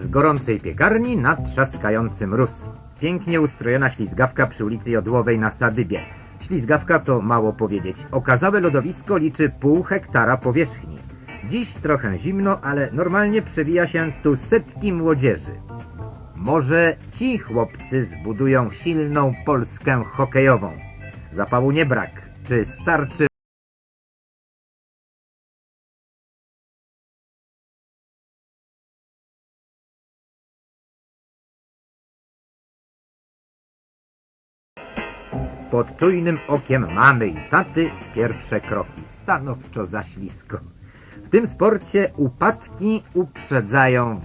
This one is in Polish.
Z gorącej piekarni na trzaskający mróz. Pięknie ustrojona ślizgawka przy ulicy Jodłowej na Sadybie. Ślizgawka to mało powiedzieć. Okazałe lodowisko liczy pół hektara powierzchni. Dziś trochę zimno, ale normalnie przewija się tu setki młodzieży. Może ci chłopcy zbudują silną Polskę hokejową. Zapału nie brak. Czy starczy Pod czujnym okiem mamy i taty pierwsze kroki stanowczo za ślisko. W tym sporcie upadki uprzedzają